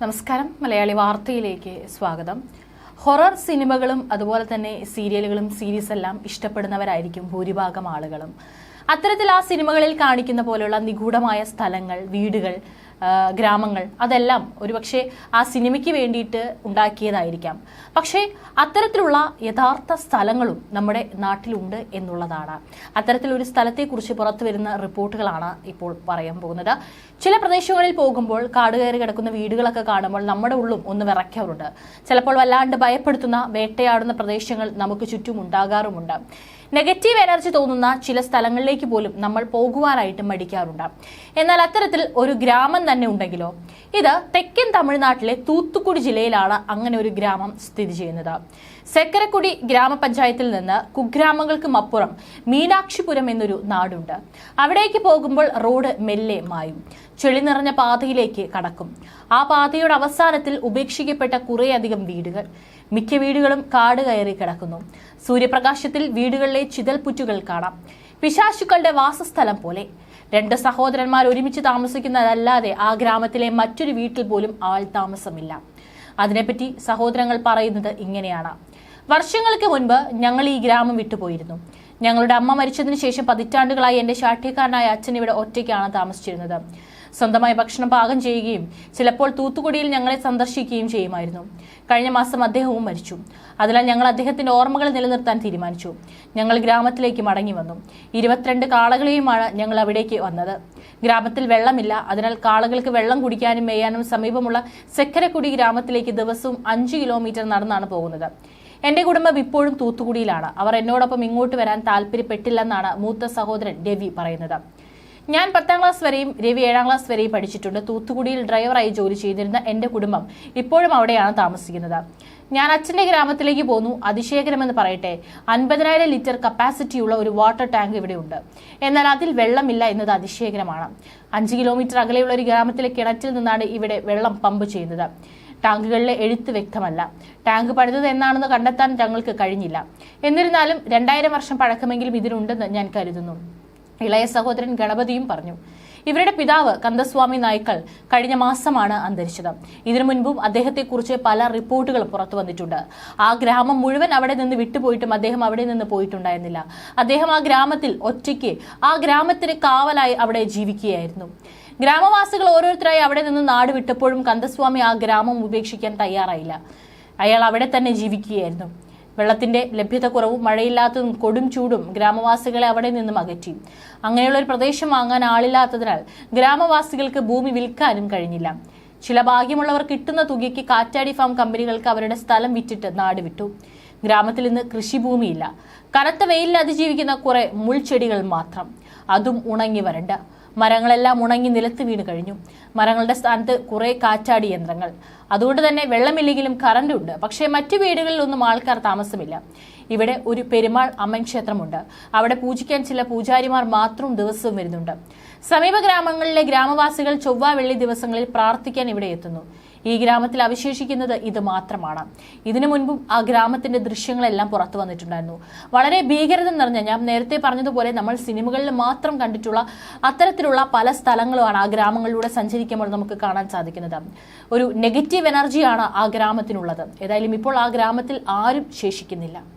നമസ്കാരം. മലയാളി വാർത്തയിലേക്ക് സ്വാഗതം. ഹൊറർ സിനിമകളും അതുപോലെ തന്നെ സീരിയലുകളും സീരീസ് എല്ലാം ഇഷ്ടപ്പെടുന്നവരായിരിക്കും ഭൂരിഭാഗം ആളുകളും. അത്തരത്തിൽ ആ സിനിമകളിൽ കാണിക്കുന്ന പോലെയുള്ള നിഗൂഢമായ സ്ഥലങ്ങൾ വീടുകൾ ഗ്രാമങ്ങൾ. അതെല്ലാം ഒരുപക്ഷെ ആ സിനിമയ്ക്ക് വേണ്ടിയിട്ട് ഉണ്ടാക്കിയതായിരിക്കാം. പക്ഷേ അത്തരത്തിലുള്ള യഥാർത്ഥ സ്ഥലങ്ങളും നമ്മുടെ നാട്ടിലുണ്ട് എന്നുള്ളതാണ്. അത്തരത്തിലൊരു സ്ഥലത്തെക്കുറിച്ച് പുറത്തു വരുന്ന റിപ്പോർട്ടുകളാണ് ഇപ്പോൾ പറയാൻ പോകുന്നത്. ചില പ്രദേശങ്ങളിൽ പോകുമ്പോൾ കാട് കയറി കിടക്കുന്ന വീടുകളൊക്കെ കാണുമ്പോൾ നമ്മുടെ ഉള്ളും ഒന്ന് വിറയ്ക്കാറുണ്ട്. ചിലപ്പോൾ വല്ലാണ്ട് ഭയപ്പെടുത്തുന്ന വേട്ടയാടുന്ന പ്രദേശങ്ങൾ നമുക്ക് ചുറ്റും ഉണ്ടാകാറുമുണ്ട്. നെഗറ്റീവ് എനർജി തോന്നുന്ന ചില സ്ഥലങ്ങളിലേക്ക് പോലും നമ്മൾ പോകുവാനായിട്ട് മടിക്കാറുണ്ട്. എന്നാൽ അത്തരത്തിൽ ഒരു ഗ്രാമം തന്നെ ഉണ്ടെങ്കിലോ? ഇത് തെക്കൻ തമിഴ്നാട്ടിലെ തൂത്തുക്കുടി ജില്ലയിലാണ് അങ്ങനെ ഒരു ഗ്രാമം സ്ഥിതി ചെയ്യുന്നത്. സെക്കരക്കുടി ഗ്രാമപഞ്ചായത്തിൽ നിന്ന് കുഗ്രാമങ്ങൾക്കും അപ്പുറം മീനാക്ഷിപുരം എന്നൊരു നാടുണ്ട്. അവിടേക്ക് പോകുമ്പോൾ റോഡ് മെല്ലെ മായും. ചെളി നിറഞ്ഞ പാതയിലേക്ക് കടക്കും. ആ പാതയുടെ അവസാനത്തിൽ ഉപേക്ഷിക്കപ്പെട്ട കുറേയധികം വീടുകൾ. മിക്ക വീടുകളും കാട് കയറി കിടക്കുന്നു. സൂര്യപ്രകാശത്തിൽ വീടുകളിലെ ചിതൽപുറ്റുകൾ കാണാം. പിശാശുക്കളുടെ വാസസ്ഥലം പോലെ. രണ്ട് സഹോദരന്മാർ ഒരുമിച്ച് താമസിക്കുന്നതല്ലാതെ ആ ഗ്രാമത്തിലെ മറ്റൊരു വീട്ടിൽ പോലും ആൾ താമസമില്ല. അതിനെപ്പറ്റി സഹോദരങ്ങൾ പറയുന്നത് ഇങ്ങനെയാണ്. വർഷങ്ങൾക്ക് മുൻപ് ഞങ്ങൾ ഈ ഗ്രാമം വിട്ടുപോയിരുന്നു ഞങ്ങളുടെ അമ്മ മരിച്ചതിന് ശേഷം പതിറ്റാണ്ടുകളായി എന്റെ ശാഠ്യക്കാരനായ അച്ഛൻ ഇവിടെ ഒറ്റയ്ക്കാണ് താമസിച്ചിരുന്നത്. സ്വന്തമായി ഭക്ഷണം പാകം ചെയ്യുകയും ചിലപ്പോൾ തൂത്തുക്കുടിയിൽ ഞങ്ങളെ സന്ദർശിക്കുകയും ചെയ്യുമായിരുന്നു. കഴിഞ്ഞ മാസം അദ്ദേഹവും മരിച്ചു. അതിനാൽ ഞങ്ങൾ അദ്ദേഹത്തിന്റെ ഓർമ്മകൾ നിലനിർത്താൻ തീരുമാനിച്ചു. ഞങ്ങൾ ഗ്രാമത്തിലേക്ക് മടങ്ങി വന്നു. ഇരുപത്തിരണ്ട് കാളകളെയുമാണ് ഞങ്ങൾ അവിടേക്ക് വന്നത്. ഗ്രാമത്തിൽ വെള്ളമില്ല. അതിനാൽ കാളകൾക്ക് വെള്ളം കുടിക്കാനും മേയാനും സമീപമുള്ള സെക്കരക്കുടി ഗ്രാമത്തിലേക്ക് ദിവസവും അഞ്ച് കിലോമീറ്റർ നടന്നാണ് പോകുന്നത്. എന്റെ കുടുംബം ഇപ്പോഴും തൂത്തുക്കുടിയിലാണ്. അവർ എന്നോടൊപ്പം ഇങ്ങോട്ട് വരാൻ താല്പര്യപ്പെട്ടില്ലെന്നാണ് മൂത്ത സഹോദരൻ രവി പറയുന്നത്. ഞാൻ പത്താം ക്ലാസ് വരെയും രവി ഏഴാം ക്ലാസ് വരെയും പഠിച്ചിട്ടുണ്ട്. തൂത്തുക്കുടിയിൽ ഡ്രൈവറായി ജോലി ചെയ്തിരുന്ന എന്റെ കുടുംബം ഇപ്പോഴും അവിടെയാണ് താമസിക്കുന്നത്. ഞാൻ അച്ഛന്റെ ഗ്രാമത്തിലേക്ക് പോന്നു. അതിശയകരമെന്ന് പറയട്ടെ അൻപതിനായിരം ലിറ്റർ കപ്പാസിറ്റിയുള്ള ഒരു വാട്ടർ ടാങ്ക് ഇവിടെയുണ്ട്. എന്നാൽ അതിൽ വെള്ളമില്ല എന്നത് അതിശയകരമാണ്. അഞ്ച് കിലോമീറ്റർ അകലെയുള്ള ഒരു ഗ്രാമത്തിലെ കിണറ്റിൽ നിന്നാണ് ഇവിടെ വെള്ളം പമ്പ് ചെയ്യുന്നത്. ടാങ്കുകളിലെ എഴുത്ത് വ്യക്തമല്ല. ടാങ്ക് പണിതത് എന്നാണെന്ന് കണ്ടെത്താൻ ഞങ്ങൾക്ക് കഴിഞ്ഞില്ല. എന്നിരുന്നാലും രണ്ടായിരം വർഷം പഴക്കമെങ്കിലും ഇതിനുണ്ടെന്ന് ഞാൻ കരുതുന്നു. ഇളയ സഹോദരൻ ഗണപതിയും പറഞ്ഞു ഇവരുടെ പിതാവ് കന്ദസ്വാമി നായ്ക്കൾ കഴിഞ്ഞ മാസമാണ് അന്തരിച്ചത്. ഇതിനു മുൻപും അദ്ദേഹത്തെക്കുറിച്ച് പല റിപ്പോർട്ടുകൾ പുറത്തു വന്നിട്ടുണ്ട്. ആ ഗ്രാമം മുഴുവൻ അവിടെ നിന്ന് വിട്ടുപോയിട്ടും അദ്ദേഹം അവിടെ നിന്ന് പോയിട്ടുണ്ടായിരുന്നില്ല. അദ്ദേഹം ആ ഗ്രാമത്തിൽ ഒറ്റയ്ക്ക് ആ ഗ്രാമത്തിന് കാവലായി അവിടെ ജീവിക്കുകയായിരുന്നു. ഗ്രാമവാസികൾ ഓരോരുത്തരായി അവിടെ നിന്ന് നാട് വിട്ടപ്പോഴും കന്ദസ്വാമി ആ ഗ്രാമം ഉപേക്ഷിക്കാൻ തയ്യാറായില്ല. അയാൾ അവിടെ തന്നെ ജീവിക്കുകയായിരുന്നു. വെള്ളത്തിന്റെ ലഭ്യത കുറവും മഴയില്ലാത്തതും കൊടും ചൂടും ഗ്രാമവാസികളെ അവിടെ നിന്നും അകറ്റി. അങ്ങനെയുള്ള ഒരു പ്രദേശം വാങ്ങാൻ ആളില്ലാത്തതിനാൽ ഗ്രാമവാസികൾക്ക് ഭൂമി വിൽക്കാനും കഴിഞ്ഞില്ല. ചില ഭാഗ്യമുള്ളവർ കിട്ടുന്ന തുകയ്ക്ക് കാറ്റാടി ഫാം കമ്പനികൾക്ക് അവരുടെ സ്ഥലം വിറ്റിട്ട് നാട് വിട്ടു ഗ്രാമത്തിൽ ഇന്ന് കൃഷിഭൂമിയില്ല. കനത്ത വെയിലിൽ അതിജീവിക്കുന്ന കുറെ മുൾച്ചെടികൾ മാത്രം. അതും ഉണങ്ങി വരണ്ട. മരങ്ങളെല്ലാം ഉണങ്ങി നിലത്ത് വീണ് കഴിഞ്ഞു. മരങ്ങളുടെ സ്ഥാനത്ത് കുറെ കാറ്റാടി യന്ത്രങ്ങൾ. അതുകൊണ്ട് തന്നെ വെള്ളമില്ലെങ്കിലും കറണ്ട് ഉണ്ട്. പക്ഷേ മറ്റു വീടുകളിലൊന്നും ആൾക്കാർ താമസമില്ല. ഇവിടെ ഒരു പെരുമാൾ അമ്മൻ ക്ഷേത്രമുണ്ട്. അവിടെ പൂജിക്കാൻ ചില പൂജാരിമാർ മാത്രം ദിവസവും വരുന്നുണ്ട്. സമീപ ഗ്രാമങ്ങളിലെ ഗ്രാമവാസികൾ ചൊവ്വ വെള്ളി ദിവസങ്ങളിൽ പ്രാർത്ഥിക്കാൻ ഇവിടെ എത്തുന്നു. ഈ ഗ്രാമത്തിൽ അവശേഷിക്കുന്നത് ഇത് മാത്രമാണ്. ഇതിനു മുൻപും ആ ഗ്രാമത്തിന്റെ ദൃശ്യങ്ങളെല്ലാം പുറത്തു വന്നിട്ടുണ്ടായിരുന്നു. വളരെ ഭീകരത നിറഞ്ഞ ഞാൻ നേരത്തെ പറഞ്ഞതുപോലെ നമ്മൾ സിനിമകളിൽ മാത്രം കണ്ടിട്ടുള്ള അത്തരത്തിലുള്ള പല സ്ഥലങ്ങളുമാണ് ആ ഗ്രാമങ്ങളിലൂടെ സഞ്ചരിക്കുമ്പോൾ നമുക്ക് കാണാൻ സാധിക്കുന്നത്. ഒരു നെഗറ്റീവ് എനർജിയാണ് ആ ഗ്രാമത്തിനുള്ളത്. ഏതായാലും ഇപ്പോൾ ആ ഗ്രാമത്തിൽ ആരും ശേഷിക്കുന്നില്ല.